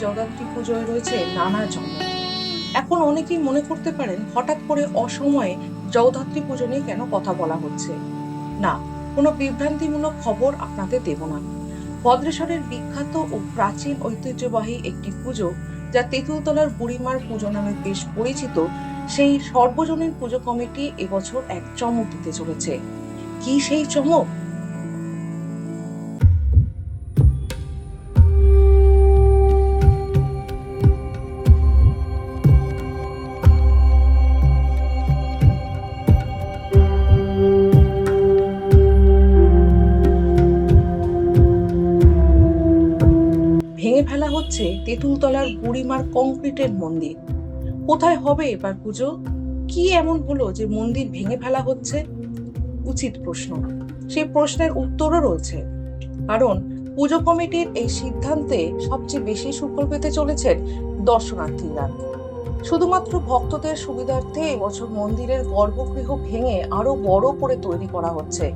জগদ্ধাত্রী পুজোয় রয়েছে নানা চমক এখন অনেকেই মনে করতে পারেন, হঠাৎ করে অসময়ে জগদ্ধাত্রী পুজো নিয়ে কেন কথা বলা হচ্ছে। না, কোনো বিভ্রান্তিমূলক খবর আপনাদের দেব না। ভদ্রেশ্বরের বিখ্যাত ও প্রাচীন ঐতিহ্যবাহী একটি পুজো, যা তেঁতুলতলার বুড়িমার পুজো নামে বেশ পরিচিত, সেই সর্বজনীন পুজো কমিটি এবছর এক চমক দিতে চলেছে। কি সেই চমক? ফেলা হচ্ছে তেঁতুলতলার বুড়িমার কংক্রিটের মন্দির। কোথায় হবে এবার পুজো? কি এমন হলো যে মন্দির ভেঙে ফেলা হচ্ছে? উচিত প্রশ্ন। সেই প্রশ্নের উত্তরও রয়েছে। কারণ পুজো কমিটির এই সিদ্ধান্তে সবচেয়ে বেশি সুফল পেতে চলেছেন দর্শনার্থীরা। শুধুমাত্র ভক্তদের সুবিধার্থে এবছর মন্দিরের গর্ভগৃহ ভেঙে আরও বড় করে তৈরি করা হচ্ছে।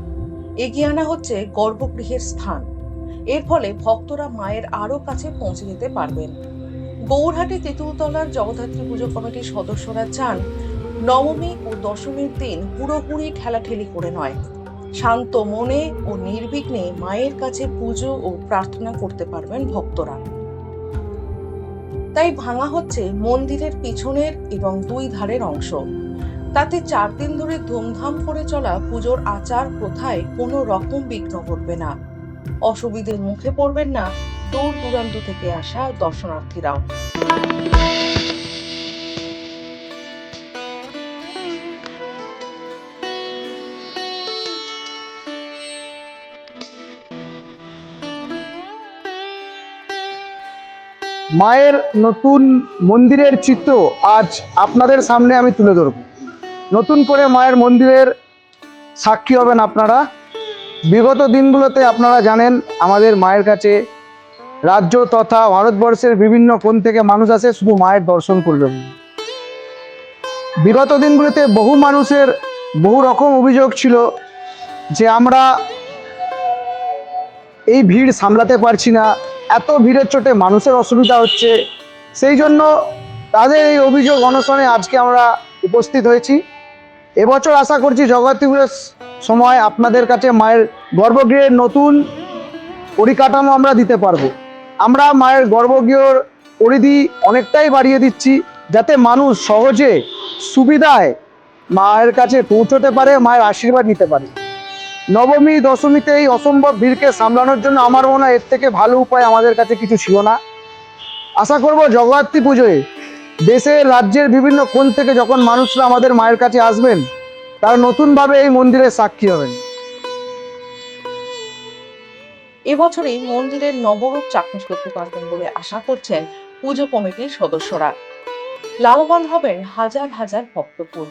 এগিয়ে আনা হচ্ছে গর্ভগৃহের স্থান। এর ফলে ভক্তরা মায়ের আরও কাছে পৌঁছে যেতে পারবেন। গৌরহাটি তেঁতুলতলার জগদ্ধাত্রী পুজো কমিটির সদস্যরা চান, নবমী ও দশমীর দিন পুরোপুরি ঠেলাঠেলি করে নয়, শান্ত মনে ও নির্বিঘ্নে মায়ের কাছে পুজো ও প্রার্থনা করতে পারবেন ভক্তরা। তাই ভাঙা হচ্ছে মন্দিরের পিছনের এবং দুই ধারের অংশ। তাতে চার দিন ধরে ধুমধাম করে চলা পুজোর আচার প্রথায় কোনো রকম বিঘ্ন ঘটবে না। অসুবিধের মুখে পড়বেন না। দূর দূরান্ত থেকে আসা দর্শনার্থীরাও। মায়ের নতুন মন্দিরের চিত্র আজ আপনাদের সামনে আমি তুলে ধরব। নতুন করে মায়ের মন্দিরের সাক্ষী হবেন আপনারা। বিগত দিনগুলোতে আপনারা জানেন, আমাদের মায়ের কাছে রাজ্য তথা ভারতবর্ষের বিভিন্ন কোণ থেকে মানুষ আসে, শুধু মায়ের দর্শন করবেন বিগত দিনগুলোতে বহু মানুষের বহু রকম অভিযোগ ছিল যে আমরা এই ভিড় সামলাতে পারছি না, এত ভিড়ের চোটে মানুষের অসুবিধা হচ্ছে। সেই জন্য তাদের এই অভিযোগ অনশনে আজকে আমরা উপস্থিত হয়েছি। এবছর আশা করছি পুজোর সময় আপনাদের কাছে মায়ের গর্ভগৃহের নতুন পরিকাঠামো আমরা দিতে পারব। আমরা মায়ের গর্ভগৃহর পরিধি অনেকটাই বাড়িয়ে দিচ্ছি যাতে মানুষ সহজে সুবিধায় মায়ের কাছে পৌঁছতে পারে, মায়ের আশীর্বাদ নিতে পারে। নবমী, দশমীতে এই অসম্ভব ভিড়কে সামলানোর জন্য আমার মনে হয় এর থেকে ভালো উপায় আমাদের কাছে কিছু ছিল না। আশা করব জগদ্ধাত্রী পুজোয় দেশের, রাজ্যের বিভিন্ন কোণ থেকে যখন মানুষরা আমাদের মায়ের কাছে আসবেন তারা নতুনভাবে এই মন্দিরের সাক্ষী হবেন। এবছরই মন্দিরের নবরূপ চাক্ষুষ করতে পারবেন বলে আশা করছেন পুজো কমিটির সদস্যরা। লাভবান হবেন হাজার হাজার ভক্তপুর।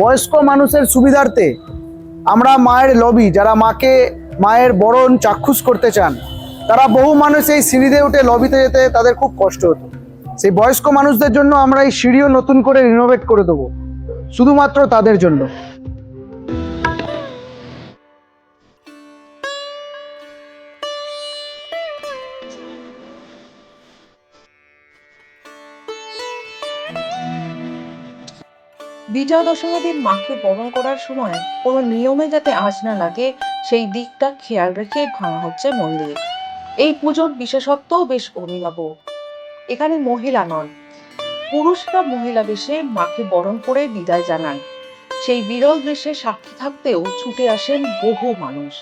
বয়স্ক মানুষের সুবিধার্থে আমরা মায়ের লবি, যারা মাকে, মায়ের বরণ চাক্ষুষ করতে চান, তারা বহু মানুষ এই সিঁড়িতে উঠে লবিতে যেতে তাদের খুব কষ্ট হতো। সেই বয়স্ক মানুষদের জন্য আমরা এই সিঁড়িও নতুন করে রিনোভেট করে দেবো, শুধুমাত্র তাদের জন্য। বিজয়া দশমীর দিন মাকে বরণ করার সময় কোনো নিয়মে যাতে আজ না লাগে, সেই দিকটা খেয়াল রেখে ভাঙা হচ্ছে মন্দির। এই পুজোর বিশেষত্ব বেশ অভিনব। এখানে মহিলা নন। পুরুষরা মহিলা বেশে মাকে বরণ করে বিদায় জানান। সেই বিরল দৃশ্যে সাক্ষী থাকতেও ছুটে আসেন বহু মানুষ।